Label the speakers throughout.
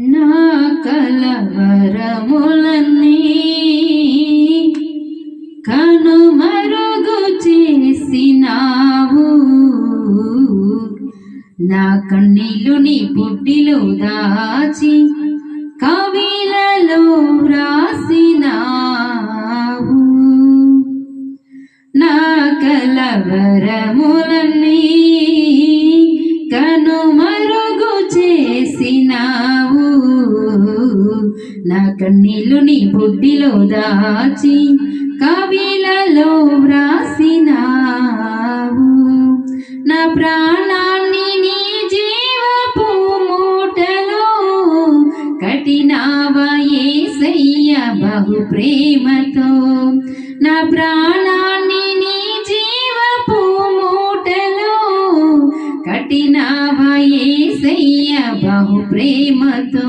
Speaker 1: నా కలవరములన్నీ కనుమరుగు చేసినావు. నా కన్నీళ్ళు నీ పుట్టిలో దాచి కవిలలో వ్రాసినావు. నా కలవరములన్నీ నా కన్నీళ్ళు నీ బుడ్డిలో దాచి కవిలలో వ్రాసినావు. నా ప్రాణాన్ని నీ జీవపు మూటలో కఠినావా సయ్య బహు ప్రేమతో నా ప్రాణాన్ని నీ జీవపు మూటలో కఠినావా సయ్య బహు ప్రేమతో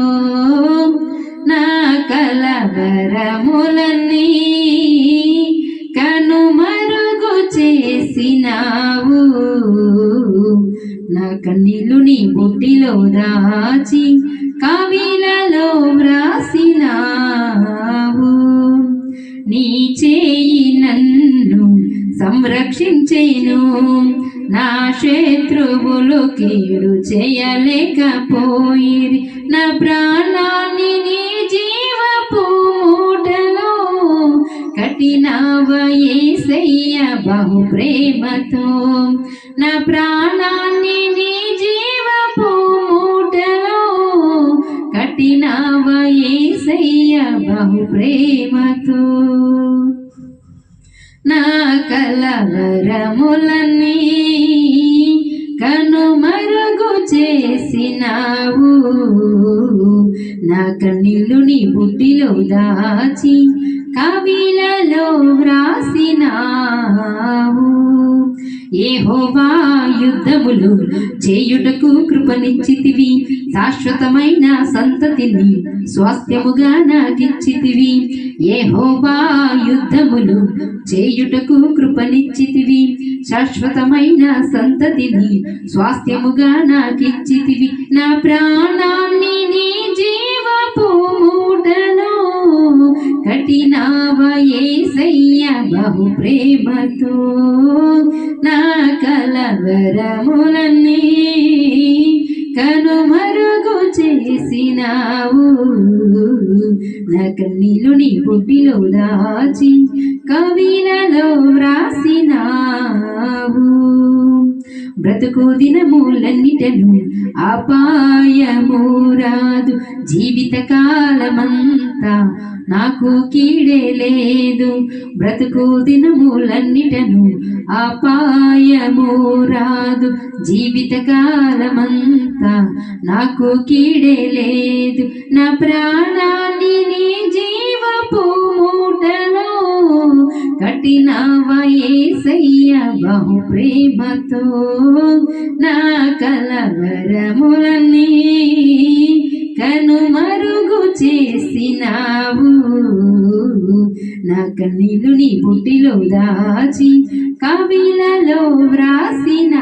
Speaker 1: నా కలవరములన్నీ కనుమరుగు చేసినావు. నా కన్నీళ్ళు నీ బుట్టిలో దాచి కవిలలో వ్రాసినావు. నీ చేయి నన్ను సంరక్షించేను. నా శత్రువులు కీడు చేయలేకపోయి నా ప్రాణాన్ని బహు ప్రేమతో నా ప్రాణాన్ని నీ జీవపు మూటలో కఠినవ బహు ప్రేమతో నా కలవరములన్నీ కనుమరుగు చేసినావు. నా కన్నీళ్ళు నీ బుడ్డిలో దాచి కవిలలో వ్రాసినావు ఏహోవా యుద్ధములు చేయుటకు కృపనిచ్చితివి. శాశ్వతమైన సంతతిని స్వాస్థ్యముగా నాకిచ్చితివి ఏహోవా యుద్ధములు చేయుటకు కృపనిచ్చితివి. శాశ్వతమైన సంతతిని స్వాస్థ్యముగా నాకిచ్చితివి నా ప్రాణాన్ని నీ జీవపు మూటలో కఠినావయే ఏసయ్య బహు ప్రేమతో నా కలవరములన్నీ కనుమరుగు చేసినావు. నా కన్నీలు నీ పుట్టిలో దాచి కవిలలో వ్రాసినావు. బ్రతుకు దినములన్నిటను అపాయము రాదు జీవిత కాలమంతా నాకు కీడే లేదు. బ్రతుకు దినములన్నిటను అపాయము రాదు జీవిత కాలమంతా నాకు కీడే లేదు. నా ప్రాణాన్ని నీ కఠినవ ఏసయ్య బహు ప్రేమతో నా కలవరములన్నీ కనుమరుగు చేసినావు. నా కన్నీలు నీ బుట్టిలో దాచి కవిలలో వ్రాసినావు.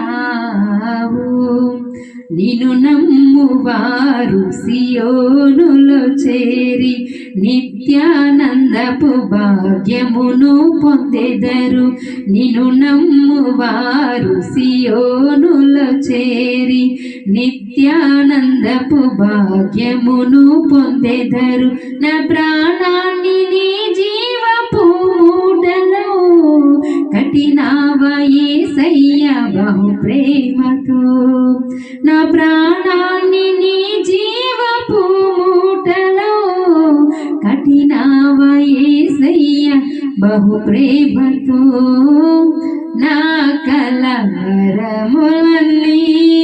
Speaker 1: నిను నమ్మువారు సియోనులో చేరి నిత్యానందపు భాగ్యమును పొందెదరు. నిను నమ్మువారు సియోనులో చేరి నిత్యానందపు భాగ్యమును పొందెదరు. నా ప్రాణాన్ని నా ప్రాణాన్ని నీ జీవపు మూటలో కఠినావ బహు ప్రేమతో నా కలవరములన్నీ.